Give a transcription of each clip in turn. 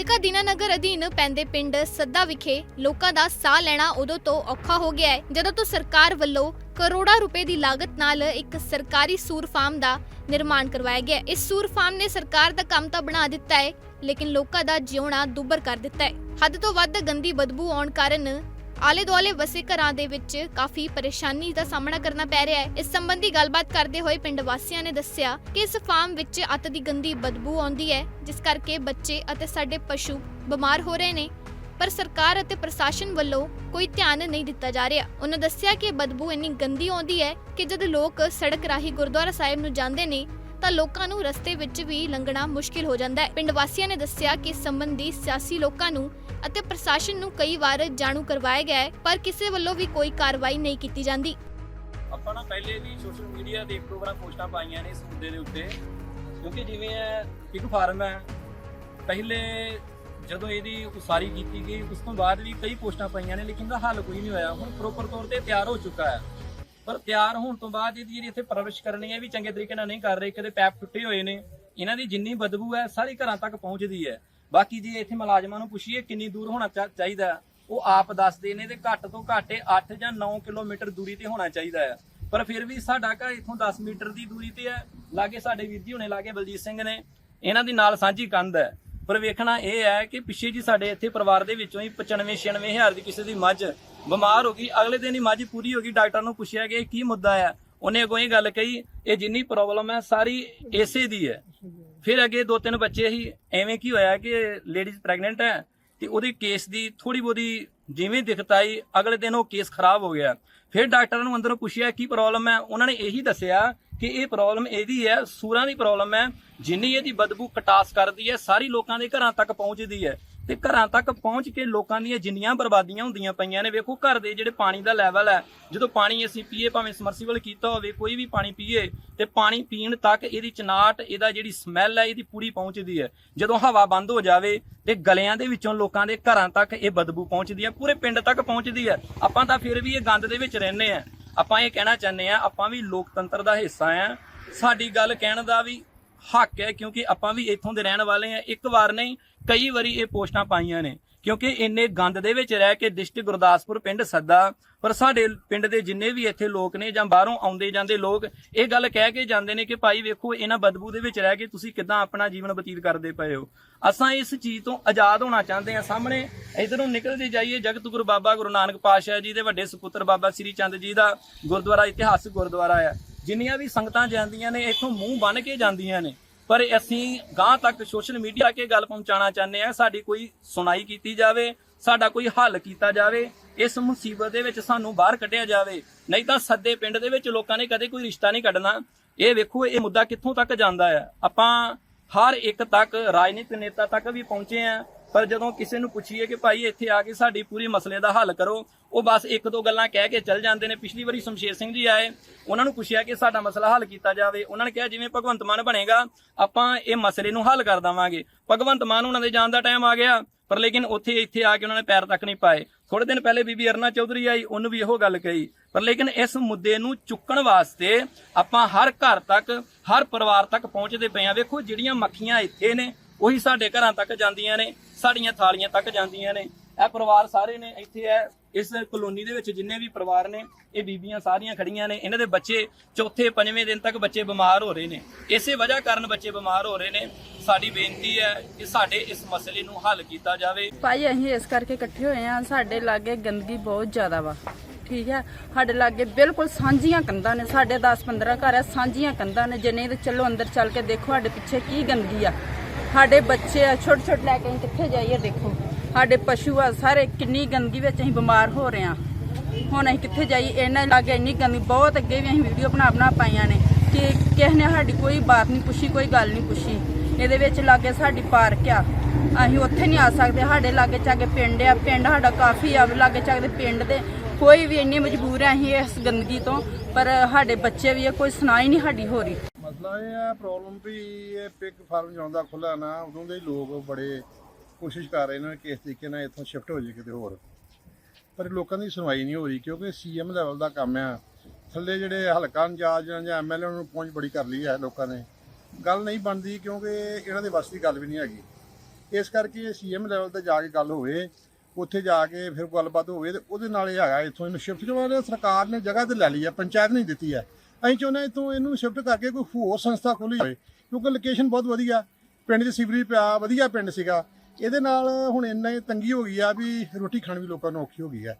ਹਲਕਾ ਦੀਨਾਨਗਰ ਅਧੀਨ ਪੈਂਦੇ ਪਿੰਡ ਸੱਦਾ ਵਿਖੇ ਲੋਕਾਂ ਦਾ ਸਾਹ ਲੈਣਾ ਉਦੋਂ ਤੋਂ ਔਖਾ ਹੋ ਗਿਆ ਹੈ, ਜਦੋਂ ਤੋਂ ਸਰਕਾਰ ਵੱਲੋਂ ਕਰੋੜਾਂ ਰੁਪਏ ਦੀ ਲਾਗਤ ਨਾਲ ਇੱਕ ਸਰਕਾਰੀ ਸੂਰ ਫਾਰਮ ਦਾ ਨਿਰਮਾਣ ਕਰਵਾਇਆ ਗਿਆ ਇਸ ਸੂਰ ਫਾਰਮ ਨੇ ਸਰਕਾਰ ਦਾ ਕੰਮ ਤਾਂ ਬਣਾ ਦਿੱਤਾ ਹੈ, ਲੇਕਿਨ ਲੋਕਾਂ ਦਾ ਜਿਉਣਾ ਦੁੱਭਰ ਕਰ ਦਿੱਤਾ ਹੈ। ਹੱਦ ਤੋਂ ਵੱਧ ਗੰਦੀ ਬਦਬੂ ਆਉਣ ਕਾਰਨ ਆਲੇ ਦੁਆਲੇ ਵਸੇ ਘਰਾਂ ਦੇ ਵਿੱਚ ਕਾਫੀ ਪਰੇਸ਼ਾਨੀ ਦਾ ਸਾਹਮਣਾ ਕਰਨਾ ਪੈ ਰਿਹਾ ਹੈ। ਇਸ ਸੰਬੰਧੀ ਗੱਲਬਾਤ ਕਰਦੇ ਹੋਏ ਪਿੰਡ ਵਾਸੀਆਂ ਨੇ ਦੱਸਿਆ ਕਿ ਇਸ ਫਾਰਮ ਵਿੱਚ ਅੱਤ ਦੀ ਗੰਦੀ ਬਦਬੂ ਆਉਂਦੀ ਹੈ, ਜਿਸ ਕਰਕੇ ਬੱਚੇ ਅਤੇ ਸਾਡੇ ਪਸ਼ੂ ਬਿਮਾਰ ਹੋ ਰਹੇ ਨੇ। ਪਰ ਸਰਕਾਰ ਅਤੇ ਪ੍ਰਸ਼ਾਸਨ ਵੱਲੋਂ ਕੋਈ ਧਿਆਨ ਨਹੀਂ ਦਿੱਤਾ ਜਾ ਰਿਹਾ। ਉਹਨਾਂ ਦੱਸਿਆ ਕਿ ਬਦਬੂ ਇੰਨੀ ਗੰਦੀ ਆਉਂਦੀ ਹੈ ਕਿ ਜਦ ਲੋਕ ਸੜਕ ਰਾਹੀਂ ਗੁਰਦੁਆਰਾ ਸਾਹਿਬ ਨੂੰ ਜਾਂਦੇ ਨੇ, ਤਾਂ ਲੋਕਾਂ ਨੂੰ ਰਸਤੇ ਵਿੱਚ ਵੀ ਲੰਘਣਾ ਮੁਸ਼ਕਿਲ ਹੋ ਜਾਂਦਾ ਹੈ। ਪਿੰਡ ਵਾਸੀਆਂ ਨੇ ਦੱਸਿਆ ਕਿ ਇਸ ਸੰਬੰਧੀ ਸਿਆਸੀ ਲੋਕਾਂ ਨੂੰ ਅਤੇ ਪ੍ਰਸ਼ਾਸਨ ਨੂੰ ਕਈ ਵਾਰ ਜਾਣੂ ਕਰਵਾਇਆ ਗਿਆ ਹੈ, ਪਰ ਕਿਸੇ ਵੱਲੋਂ ਵੀ ਕੋਈ ਕਾਰਵਾਈ ਨਹੀਂ ਕੀਤੀ ਜਾਂਦੀ। ਆਪਾਂ ਨਾ ਪਹਿਲੇ ਵੀ ਸੋਸ਼ਲ ਮੀਡੀਆ ਤੇ ਪ੍ਰੋਗਰਾਮ ਪੋਸਟਾਂ ਪਾਈਆਂ ਨੇ ਇਸ ਮੁੱਦੇ ਦੇ ਉੱਤੇ। ਕਿਉਂਕਿ ਜਿਵੇਂ ਇਹ ਪਿਗ ਫਾਰਮ ਹੈ, ਪਹਿਲੇ ਜਦੋਂ ਇਹਦੀ ਉਸਾਰੀ ਕੀਤੀ ਗਈ, ਉਸ ਤੋਂ ਬਾਅਦ ਵੀ ਕਈ ਪੋਸਟਾਂ ਪਾਈਆਂ ਨੇ, ਲੇਕਿਨ ਦਾ ਹੱਲ ਕੋਈ ਨਹੀਂ ਹੋਇਆ। ਹੁਣ ਪ੍ਰੋਪਰ ਤੌਰ ਤੇ ਤਿਆਰ ਹੋ ਚੁੱਕਾ ਹੈ। ਪਰ ਤਿਆਰ ਹੋਣ ਤੋਂ ਬਾਅਦ ਇਹਦੀ ਜਿਹੜੀ ਇੱਥੇ ਪਰਵਰਿਸ਼ ਕਰਨੀ ਹੈ ਵੀ ਚੰਗੇ ਤਰੀਕੇ ਨਾਲ ਨਹੀਂ ਕਰ ਰਹੇ। ਕਦੇ ਪੈਪ ਟੁੱਟੇ ਹੋਏ ਨੇ। ਇਹਨਾਂ ਦੀ ਜਿੰਨੀ ਬਦਬੂ ਹੈ, ਸਾਰੇ ਘਰਾਂ ਤੱਕ ਪਹੁੰਚਦੀ ਹੈ। ਬਾਕੀ ਜੇ ਇੱਥੇ ਮੁਲਾਜ਼ਮਾਂ ਨੂੰ ਪੁੱਛੀਏ ਕਿੰਨੀ ਦੂਰ ਹੋਣਾ ਚਾਹੀਦਾ ਹੈ, ਉਹ ਆਪ ਦੱਸਦੇ ਨੇ ਤੇ ਘੱਟ ਤੋਂ ਘੱਟ 8 ਜਾਂ 9 ਕਿਲੋਮੀਟਰ ਦੂਰੀ ਤੇ ਹੋਣਾ ਚਾਹੀਦਾ ਹੈ। ਪਰ ਫਿਰ ਵੀ ਸਾਡਾ ਘਰ ਇੱਥੋਂ 10 ਮੀਟਰ ਦੀ ਦੂਰੀ ਤੇ ਹੈ। ਲਾਗੇ ਸਾਡੇ ਵੀਰ ਜੀ ਹੁਣੇ ਲਾਗੇ ਬਲਜੀਤ ਸਿੰਘ ਨੇ ਇਹਨਾਂ ਦੀ ਨਾਲ ਸਾਂਝੀ ਕੰਧ ਹੈ। ਪਰ ਵੇਖਣਾ ਇਹ ਹੈ ਕਿ ਪਿੱਛੇ ਜੀ ਸਾਡੇ ਇੱਥੇ ਪਰਿਵਾਰ ਦੇ ਵਿੱਚੋਂ ਹੀ 95 96 ਹਜ਼ਾਰ ਦੀ ਕਿਸੇ ਦੀ ਮੱਝ ਬਿਮਾਰ ਹੋ ਗਈ। ਅਗਲੇ ਦਿਨ ਹੀ ਮੱਝ ਪੂਰੀ ਹੋ ਗਈ। ਡਾਕਟਰ ਨੂੰ ਪੁੱਛਿਆ ਕਿ ਇਹ ਕੀ ਮੁੱਦਾ ਹੈ? ਉਹਨੇ ਅਗੋਂ ਇਹ ਗੱਲ ਕਹੀ ਇਹ ਜਿੰਨੀ ਪ੍ਰੋਬਲਮ ਹੈ ਸਾਰੀ ਏਸੇ ਦੀ ਹੈ। ਫਿਰ ਅੱਗੇ ਦੋ ਤਿੰਨ ਬੱਚੇ ਹੀ ਐਵੇਂ ਕੀ ਹੋਇਆ ਕਿ ਲੇਡੀਜ਼ ਪ੍ਰੈਗਨੈਂਟ ਹੈ ਤੇ ਉਹਦੇ ਕੇਸ ਦੀ ਥੋੜੀ ਬੋਦੀ ਜਿਵੇਂ ਦਿੱਕਤ ਆਈ, ਅਗਲੇ ਦਿਨ ਉਹ ਕੇਸ ਖਰਾਬ ਹੋ ਗਿਆ। ਫਿਰ ਡਾਕਟਰਾਂ ਨੂੰ ਅੰਦਰੋਂ ਪੁੱਛਿਆ ਕੀ ਪ੍ਰੋਬਲਮ ਹੈ, ਉਹਨਾਂ ਨੇ ਇਹੀ ਦੱਸਿਆ ਕਿ ਇਹ ਪ੍ਰੋਬਲਮ ਇਹਦੀ ਹੈ, ਸੂਰਾਂ ਦੀ ਪ੍ਰੋਬਲਮ ਹੈ, ਜਿੰਨੀ ਇਹਦੀ ਬਦਬੂ ਕਟਾਸ ਕਰਦੀ ਹੈ, ਸਾਰੀ ਲੋਕਾਂ ਦੇ ਘਰਾਂ ਤੱਕ ਪਹੁੰਚਦੀ ਹੈ। ਤੇ ਘਰਾਂ ਤੱਕ ਪਹੁੰਚ ਕੇ ਲੋਕਾਂ ਦੀਆਂ ਜਿੰਨੀਆਂ ਬਰਬਾਦੀਆਂ ਹੁੰਦੀਆਂ ਪਈਆਂ ਨੇ, ਵੇਖੋ ਘਰ ਦੇ ਜਿਹੜੇ ਪਾਣੀ ਦਾ ਲੈਵਲ ਹੈ, ਜਦੋਂ ਪਾਣੀ ਅਸੀਂ ਪੀਏ, ਭਾਵੇਂ ਸਮਰਸੀਬਲ ਕੀਤਾ ਹੋਵੇ, ਕੋਈ ਵੀ ਪਾਣੀ ਪੀਏ, ਤੇ ਪਾਣੀ ਪੀਣ ਤੱਕ ਇਹਦੀ ਚਨਾਟ ਇਹਦਾ ਜਿਹੜੀ ਸਮੈਲ ਹੈ, ਇਹਦੀ ਪੂਰੀ ਪਹੁੰਚਦੀ ਹੈ। ਜਦੋਂ ਹਵਾ ਬੰਦ ਹੋ ਜਾਵੇ ਤੇ ਗਲਿਆਂ ਦੇ ਵਿੱਚੋਂ ਲੋਕਾਂ ਦੇ ਘਰਾਂ ਤੱਕ ਇਹ ਬਦਬੂ ਪਹੁੰਚਦੀ ਹੈ, ਪੂਰੇ ਪਿੰਡ ਤੱਕ ਪਹੁੰਚਦੀ ਹੈ। ਆਪਾਂ ਤਾਂ ਫਿਰ ਵੀ ਇਹ ਗੰਦ ਦੇ ਵਿੱਚ ਰਹਿੰਦੇ ਆ ਆਪਾਂ ਇਹ ਕਹਿਣਾ ਚਾਹੁੰਦੇ ਆ ਆਪਾਂ ਵੀ ਲੋਕਤੰਤਰ ਦਾ ਹਿੱਸਾ ਆ ਸਾਡੀ ਗੱਲ ਕਹਿਣ ਦਾ ਵੀ ਹੱਕ ਹੈ, ਕਿਉਂਕਿ ਆਪਾਂ ਵੀ ਇੱਥੋਂ ਦੇ ਰਹਿਣ ਵਾਲੇ ਆ ਇੱਕ ਵਾਰ ਨਹੀਂ, ਕਈ ਵਾਰੀ ਇਹ ਪੋਸਟਾਂ ਪਾਈਆਂ ਨੇ। ਕਿਉਂਕਿ ਇੰਨੇ ਗੰਦ ਦੇ ਵਿੱਚ ਰਹਿ ਕੇ ਡਿਸਟ੍ਰਿਕਟ ਗੁਰਦਾਸਪੁਰ ਪਿੰਡ ਸੱਦਾ, ਪਰ ਸਾਡੇ ਪਿੰਡ ਦੇ ਜਿੰਨੇ ਵੀ ਇੱਥੇ ਲੋਕ ਨੇ ਜਾਂ ਬਾਹਰੋਂ ਆਉਂਦੇ ਜਾਂਦੇ ਲੋਕ, ਇਹ ਗੱਲ ਕਹਿ ਕੇ ਜਾਂਦੇ ਨੇ ਕਿ ਭਾਈ ਵੇਖੋ, ਇਹਨਾਂ ਬਦਬੂ ਦੇ ਵਿੱਚ ਰਹਿ ਕੇ ਤੁਸੀਂ ਕਿਦਾਂ ਆਪਣਾ ਜੀਵਨ ਬਤੀਤ ਕਰਦੇ ਪਏ ਹੋ। ਅਸਾਂ ਇਸ ਚੀਜ਼ ਤੋਂ ਆਜ਼ਾਦ ਹੋਣਾ ਚਾਹੁੰਦੇ ਹਾਂ। ਸਾਹਮਣੇ ਇਧਰੋਂ ਨਿਕਲਦੇ ਜਾਈਏ ਜਗਤ ਬਾਬਾ ਗੁਰੂ ਨਾਨਕ ਪਾਤਸ਼ਾਹ ਜੀ ਦੇ ਵੱਡੇ ਸੁਪੁੱਤਰ ਬਾਬਾ ਸ੍ਰੀ ਚੰਦ ਜੀ ਦਾ ਗੁਰਦੁਆਰਾ, ਇਤਿਹਾਸਕ ਗੁਰਦੁਆਰਾ ਹੈ ਜਿੰਨੀਆਂ ਵੀ ਸੰਗਤਾਂ ਜਾਂਦੀਆਂ ਨੇ, ਇੱਥੋਂ ਮੂੰਹ ਬੰਨ ਕੇ ਜਾਂਦੀਆਂ ਨੇ। ਪਰ ਅਸੀਂ ਗਾਂ ਤੱਕ ਸੋਸ਼ਲ ਮੀਡੀਆ ਕੇ ਗੱਲ ਪਹੁੰਚਾਉਣਾ ਚਾਹੁੰਦੇ ਆ ਸਾਡੀ ਕੋਈ ਸੁਣਾਈ ਕੀਤੀ ਜਾਵੇ, ਸਾਡਾ ਕੋਈ ਹੱਲ ਕੀਤਾ ਜਾਵੇ, ਇਸ ਮੁਸੀਬਤ ਦੇ ਵਿੱਚ ਸਾਨੂੰ ਬਾਹਰ ਕੱਢਿਆ ਜਾਵੇ। ਨਹੀਂ ਤਾਂ ਸੱਦੇ ਪਿੰਡ ਦੇ ਵਿੱਚ ਲੋਕਾਂ ਨੇ ਕਦੇ ਕੋਈ ਰਿਸ਼ਤਾ ਨਹੀਂ ਕੱਢਣਾ। ਇਹ ਵੇਖੋ, ਇਹ ਮੁੱਦਾ ਕਿੱਥੋਂ ਤੱਕ ਜਾਂਦਾ ਹੈ ਆਪਾਂ ਹਰ ਇੱਕ ਤੱਕ, ਰਾਜਨੀਤਿਕ ਨੇਤਾ ਤੱਕ ਵੀ ਪਹੁੰਚੇ ਆ ਪਰ ਜਦੋਂ ਕਿਸੇ ਨੂੰ ਪੁੱਛੀਏ ਕਿ ਭਾਈ ਇੱਥੇ ਆ ਕੇ ਸਾਡੀ ਪੂਰੀ ਮਸਲੇ ਦਾ ਹੱਲ ਕਰੋ, ਉਹ ਬਸ ਇੱਕ ਦੋ ਗੱਲਾਂ ਕਹਿ ਕੇ ਚੱਲ ਜਾਂਦੇ ਨੇ। ਪਿਛਲੀ ਵਾਰੀ ਸ਼ਮਸ਼ੇਰ ਸਿੰਘ ਜੀ ਆਏ, ਉਹਨਾਂ ਨੂੰ ਪੁੱਛਿਆ ਕਿ ਸਾਡਾ ਮਸਲਾ ਹੱਲ ਕੀਤਾ ਜਾਵੇ। ਉਹਨਾਂ ਨੇ ਕਿਹਾ, ਜਿਵੇਂ ਭਗਵੰਤ ਮਾਨ ਬਣੇਗਾ, ਆਪਾਂ ਇਹ ਮਸਲੇ ਨੂੰ ਹੱਲ ਕਰ ਦਵਾਂਗੇ। ਭਗਵੰਤ ਮਾਨ ਉਹਨਾਂ ਦੇ ਜਾਣ ਦਾ ਟਾਈਮ ਆ ਗਿਆ, ਪਰ ਲੇਕਿਨ ਉੱਥੇ ਇੱਥੇ ਆ ਕੇ ਉਹਨਾਂ ਨੇ ਪੈਰ ਤੱਕ ਨਹੀਂ ਪਾਏ। ਥੋੜੇ ਦਿਨ ਪਹਿਲੇ ਬੀਬੀ ਅਰਨਾ ਚੌਧਰੀ ਆਈ, ਉਹਨੂੰ ਵੀ ਇਹੋ ਗੱਲ ਕਹੀ। ਪਰ ਲੇਕਿਨ ਇਸ ਮੁੱਦੇ ਨੂੰ ਚੁੱਕਣ ਵਾਸਤੇ ਆਪਾਂ ਹਰ ਘਰ ਤੱਕ, ਹਰ ਪਰਿਵਾਰ ਤੱਕ ਪਹੁੰਚਦੇ ਪਏ ਆ ਵੇਖੋ, ਜਿਹੜੀਆਂ ਮੱਖੀਆਂ ਇੱਥੇ ਨੇ ਉਹੀ ਸਾਡੇ ਘਰਾਂ ਤੱਕ ਜਾਂਦੀਆਂ ਨੇ, ਸਾਡੀਆਂ ਥਾਲੀਆਂ ਤੱਕ ਜਾਂਦੀਆਂ ਨੇ। ਇਹ ਪਰਿਵਾਰ ਸਾਰੇ ਨੇ ਇੱਥੇ ਹੈ, ਇਸ ਕਲੋਨੀ ਦੇ ਵਿੱਚ ਜਿੰਨੇ ਵੀ ਪਰਿਵਾਰ ਨੇ, ਇਹ ਬੀਬੀਆਂ ਸਾਰੀਆਂ ਖੜੀਆਂ ਨੇ। ਇਹਨਾਂ ਦੇ ਬੱਚੇ ਚੌਥੇ, ਪੰਜਵੇਂ ਦਿਨ ਤੱਕ ਬੱਚੇ ਬਿਮਾਰ ਹੋ ਰਹੇ ਨੇ। ਇਸੇ ਵਜ੍ਹਾ ਕਾਰਨ ਬੱਚੇ ਬਿਮਾਰ ਹੋ ਰਹੇ ਨੇ। ਸਾਡੀ ਬੇਨਤੀ ਹੈ ਕਿ ਸਾਡੇ ਇਸ ਮਸਲੇ ਨੂੰ ਹੱਲ ਕੀਤਾ ਜਾਵੇ। ਭਾਈ, ਅਸੀਂ ਇਸ ਕਰਕੇ ਇਕੱਠੇ ਹੋਏ ਆ ਸਾਡੇ ਲਾਗੇ ਗੰਦਗੀ ਬਹੁਤ ਜ਼ਿਆਦਾ ਵਾ। ਠੀਕ ਹੈ? ਸਾਡੇ ਲਾਗੇ ਬਿਲਕੁਲ ਸਾਂਝੀਆਂ ਕੰਧਾਂ ਨੇ। ਸਾਡੇ 10-15 ਘਰ ਹੈ ਸਾਂਝੀਆਂ ਕੰਧਾਂ ਨੇ। ਜੇ ਨਹੀਂ ਤਾਂ ਚਲੋ ਅੰਦਰ ਚੱਲ ਕੇ ਦੇਖੋ ਸਾਡੇ ਪਿੱਛੇ ਕੀ ਗੰਦਗੀ ਆ। ਸਾਡੇ ਬੱਚੇ ਆ, ਛੋਟੇ ਛੋਟੇ ਲੈ ਕੇ ਅਸੀਂ ਕਿੱਥੇ ਜਾਈਏ ਦੇਖੋ। ਸਾਡੇ ਪਸ਼ੂ ਆ, ਸਾਰੇ ਕਿੰਨੀ ਗੰਦਗੀ ਵਿੱਚ ਅਸੀਂ ਬਿਮਾਰ ਹੋ ਰਹੇ ਆ। ਹੁਣ ਅਸੀਂ ਕਿੱਥੇ ਜਾਈਏ, ਇਹਨਾਂ ਲਾਗੇ ਇੰਨੀ ਗੰਦਗੀ ਬਹੁਤ ਅੱਗੇ ਵੀ ਅਸੀਂ ਵੀਡੀਓ ਬਣਾ ਬਣਾ ਪਾਈਆਂ ਨੇ ਕਿ ਕਿਸੇ ਨੇ ਸਾਡੀ ਕੋਈ ਬਾਤ ਨਹੀਂ ਪੁੱਛੀ, ਕੋਈ ਗੱਲ ਨਹੀਂ ਪੁੱਛੀ। ਇਹਦੇ ਵਿੱਚ ਲਾਗੇ ਸਾਡੀ ਪਾਰਕ ਆ। ਅਸੀਂ ਉੱਥੇ ਨਹੀਂ ਆ ਸਕਦੇ, ਸਾਡੇ ਲਾਗੇ ਚਾਗੇ ਪਿੰਡ ਆ। ਪਿੰਡ ਸਾਡਾ ਕਾਫੀ ਆ, ਲਾਗੇ ਚਾਗੇ ਪਿੰਡ ਦੇ ਕੋਈ ਵੀ ਇੰਨੀ ਮਜਬੂਰ ਆ ਅਸੀਂ ਇਸ ਗੰਦਗੀ ਤੋਂ। ਪਰ ਸਾਡੇ ਬੱਚੇ ਵੀ ਆ, ਕੋਈ ਸੁਣਾਈ ਨਹੀਂ ਸਾਡੀ ਹੋ ਰਹੀ। ਮਸਲਾ ਇਹ ਹੈ ਪ੍ਰੋਬਲਮ ਵੀ ਇਹ ਪਿਗ ਫਾਰਮ ਜਾਂਦਾ ਖੁੱਲਾ ਨਾ, ਉਦੋਂ ਦੇ ਹੀ ਲੋਕ ਬੜੇ ਕੋਸ਼ਿਸ਼ ਕਰ ਰਹੇ ਨੇ ਕਿ ਇਸ ਤਰੀਕੇ ਨਾਲ ਇੱਥੋਂ ਸ਼ਿਫਟ ਹੋ ਜਾਏ ਕਿਤੇ ਹੋਰ। ਪਰ ਲੋਕਾਂ ਦੀ ਸੁਣਵਾਈ ਨਹੀਂ ਹੋ ਰਹੀ ਕਿਉਂਕਿ ਸੀਐਮ ਲੈਵਲ ਦਾ ਕੰਮ ਆ। ਥੱਲੇ ਜਿਹੜੇ ਹਲਕਾ ਇੰਚਾਰਜ ਜਾਂ ਐਮਐਲਏ ਨੂੰ ਪਹੁੰਚ ਬੜੀ ਕਰ ਲਈ ਹੈ ਲੋਕਾਂ ਨੇ। ਗੱਲ ਨਹੀਂ ਬਣਦੀ ਕਿਉਂਕਿ ਇਹਨਾਂ ਦੇ ਵੱਸ ਦੀ ਗੱਲ ਵੀ ਨਹੀਂ ਹੈਗੀ। ਇਸ ਕਰਕੇ ਸੀਐਮ ਲੈਵਲ ਤੇ ਜਾ ਕੇ ਗੱਲ ਹੋਵੇ, ਉੱਥੇ ਜਾ ਕੇ ਫਿਰ ਗੱਲਬਾਤ ਹੋਵੇ ਤੇ ਉਹਦੇ ਨਾਲ ਇਹ ਹੈਗਾ, ਇੱਥੋਂ ਇਹਨੂੰ ਸ਼ਿਫਟ ਕਰਵਾਉਣਾ ਸਰਕਾਰ ਨੇ ਜਗ੍ਹਾ ਤੇ ਲੈ ਲਈ ਹੈ, ਪੰਚਾਇਤ ਨਹੀਂ ਦਿੱਤੀ ਹੈ। ਅਸੀਂ ਚਾਹੁੰਦੇ ਹਾਂ ਇੱਥੋਂ ਇਹਨੂੰ ਸ਼ਿਫਟ ਕਰਕੇ ਕੋਈ ਹੋਰ ਸੰਸਥਾ ਖੋਲੀ ਜਾਵੇ, ਕਿਉਂਕਿ ਲੋਕੇਸ਼ਨ ਬਹੁਤ ਵਧੀਆ। ਪਿੰਡ 'ਚ ਸੀਵਰੇਜ ਪਿਆ, ਵਧੀਆ ਪਿੰਡ ਸੀਗਾ। ਇਹਦੇ ਨਾਲ ਹੁਣ ਇੰਨਾ ਤੰਗੀ ਹੋ ਗਈ ਆ ਵੀ ਰੋਟੀ ਖਾਣ ਵੀ ਲੋਕਾਂ ਨੂੰ ਔਖੀ ਹੋ ਗਈ ਹੈ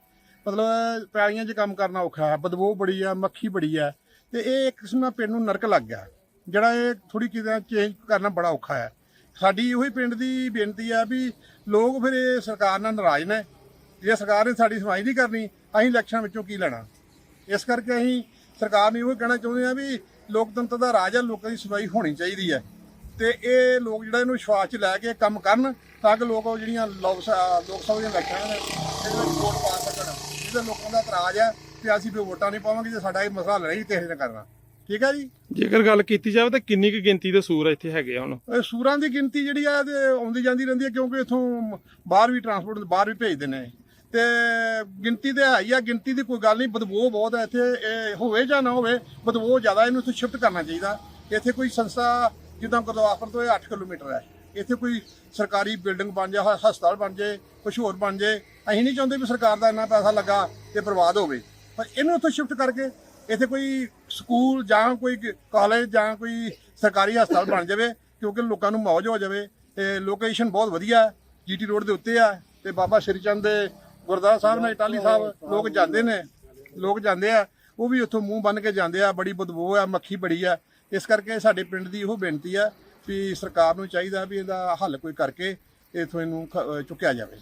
ਮਤਲਬ ਪੈਲੀਆਂ 'ਚ ਕੰਮ ਕਰਨਾ ਔਖਾ ਹੈ ਬਦਬੂ ਬੜੀ ਆ, ਮੱਖੀ ਬੜੀ ਆ, ਤੇ ਇਹ ਇੱਕ ਕਿਸਮ ਦਾ ਪਿੰਡ ਨੂੰ ਨਰਕ ਲੱਗ ਗਿਆ। ਜਿਹੜਾ ਇਹ ਥੋੜੀ ਕਿਤੇ ਚੇਂਜ ਕਰਨਾ ਬੜਾ ਔਖਾ ਹੈ ਸਾਡੀ ਉਹੀ ਪਿੰਡ ਦੀ ਬੇਨਤੀ ਆ ਵੀ ਲੋਕ ਫਿਰ ਇਹ ਸਰਕਾਰ ਨਾਲ ਨਾਰਾਜ਼ ਨੇ। ਜੇ ਸਰਕਾਰ ਨੇ ਸਾਡੀ ਸੁਣਵਾਈ ਨਹੀਂ ਕਰਨੀ, ਅਸੀਂ ਇਲੈਕਸ਼ਨ ਵਿੱਚੋਂ ਕੀ ਲੈਣਾ? ਇਸ ਕਰਕੇ ਅਸੀਂ ਸਰਕਾਰ ਨੂੰ ਇਹ ਕਹਿਣਾ ਚਾਹੁੰਦੇ ਆ ਵੀ ਲੋਕਤੰਤਰ ਦਾ ਰਾਜ ਹੈ ਲੋਕਾਂ ਦੀ ਸੁਣਵਾਈ ਹੋਣੀ ਚਾਹੀਦੀ ਹੈ। ਤੇ ਇਹ ਲੋਕ ਜਿਹੜਾ ਇਹਨੂੰ ਵਿਸ਼ਵਾਸ 'ਚ ਲੈ ਕੇ ਕੰਮ ਕਰਨ ਤਾਂ ਕਿ ਲੋਕ ਜਿਹੜੀਆਂ ਲੋਕ ਸਭਾ ਲੋਕ ਸਭਾ ਦੀਆਂ ਇਲੈਕਸ਼ਨਾਂ ਨੇ ਇਹਦੇ ਵਿੱਚ ਵੋਟ ਪਾ ਸਕਣ। ਇਹਦੇ ਲੋਕਾਂ ਦਾ ਇਤਰਾਜ਼ ਹੈ ਕਿ ਅਸੀਂ ਵੀ ਵੋਟਾਂ ਨਹੀਂ ਪਾਵਾਂਗੇ ਜੇ ਸਾਡਾ ਇਹ ਮਸਲਾ ਲੜਾਈ ਕਿਸੇ ਨੇ ਕਰਨਾ। ਠੀਕ ਹੈ ਜੀ? ਜੇਕਰ ਗੱਲ ਕੀਤੀ ਜਾਵੇ ਤਾਂ ਕਿੰਨੀ ਕੁ ਗਿਣਤੀ ਦੇ ਸੂਰ ਇੱਥੇ ਹੈਗੇ ਆ ਹੁਣ? ਇਹ ਸੂਰਾਂ ਦੀ ਗਿਣਤੀ ਜਿਹੜੀ ਆ ਤੇ ਆਉਂਦੀ ਜਾਂਦੀ ਰਹਿੰਦੀ ਹੈ ਕਿਉਂਕਿ ਇਥੋਂ ਬਾਹਰ ਵੀ ਟਰਾਂਸਪੋਰਟ ਬਾਹਰ ਵੀ ਭੇਜਦੇ ਨੇ। ਤੇ ਗਿਣਤੀ ਤੇ ਹੈ ਹੀ ਆ, ਗਿਣਤੀ ਦੀ ਕੋਈ ਗੱਲ ਨਹੀਂ, ਬਦਬੂ ਬਹੁਤ ਹੈ ਇੱਥੇ ਇਹ ਹੋਵੇ ਜਾਂ ਨਾ ਹੋਵੇ, ਬਦਬੂ ਜ਼ਿਆਦਾ ਇਹਨੂੰ ਇੱਥੇ ਸ਼ਿਫਟ ਕਰਨਾ ਚਾਹੀਦਾ। ਇੱਥੇ ਕੋਈ ਸੰਸਥਾ ਜਿੱਦਾਂ ਗੁਰਦਾਸਪੁਰ ਤੋਂ ਇਹ 8 ਕਿਲੋਮੀਟਰ ਹੈ। ਇੱਥੇ ਕੋਈ ਸਰਕਾਰੀ ਬਿਲਡਿੰਗ ਬਣ ਜਾ ਹਸਪਤਾਲ ਬਣ ਜੇ ਕੁਛ ਹੋਰ ਬਣ ਜੇ ਅਸੀਂ ਨਹੀਂ ਚਾਹੁੰਦੇ ਵੀ ਸਰਕਾਰ ਦਾ ਇੰਨਾ ਪੈਸਾ ਲੱਗਾ ਤੇ ਬਰਬਾਦ ਹੋਵੇ। ਪਰ ਇਹਨੂੰ ਉੱਥੋਂ ਸ਼ਿਫਟ ਕਰਕੇ ਇੱਥੇ ਕੋਈ ਸਕੂਲ ਜਾਂ ਕੋਈ ਕਾਲਜ ਜਾਂ ਕੋਈ ਸਰਕਾਰੀ ਹਸਪਤਾਲ ਬਣ ਜਾਵੇ, ਕਿਉਂਕਿ ਲੋਕਾਂ ਨੂੰ ਮੌਜ ਹੋ ਜਾਵੇ, ਤੇ ਲੋਕੇਸ਼ਨ ਬਹੁਤ ਵਧੀਆ ਹੈ ਜੀਟੀ ਰੋਡ ਦੇ ਉੱਤੇ ਆ ਤੇ ਬਾਬਾ ਸ਼੍ਰੀ ਚੰਦ ਦੇ ਗੁਰਦੁਆਰਾ ਸਾਹਿਬ ਨਾਲ ਟਾਲੀ ਸਾਹਿਬ ਲੋਕ ਜਾਂਦੇ ਨੇ, ਲੋਕ ਜਾਂਦੇ ਆ, ਉਹ ਵੀ ਉੱਥੋਂ ਮੂੰਹ ਬੰਨ ਕੇ ਜਾਂਦੇ ਆ, ਬੜੀ ਬਦਬੂ ਆ, ਮੱਖੀ ਬੜੀ ਆ। ਇਸ ਕਰਕੇ ਸਾਡੇ ਪਿੰਡ ਦੀ ਉਹ ਬੇਨਤੀ ਆ ਵੀ ਸਰਕਾਰ ਨੂੰ ਚਾਹੀਦਾ ਵੀ ਇਹਦਾ ਹੱਲ ਕੋਈ ਕਰਕੇ ਇਥੋਂ ਇਹਨੂੰ ਖ- ਚੁੱਕਿਆ ਜਾਵੇ।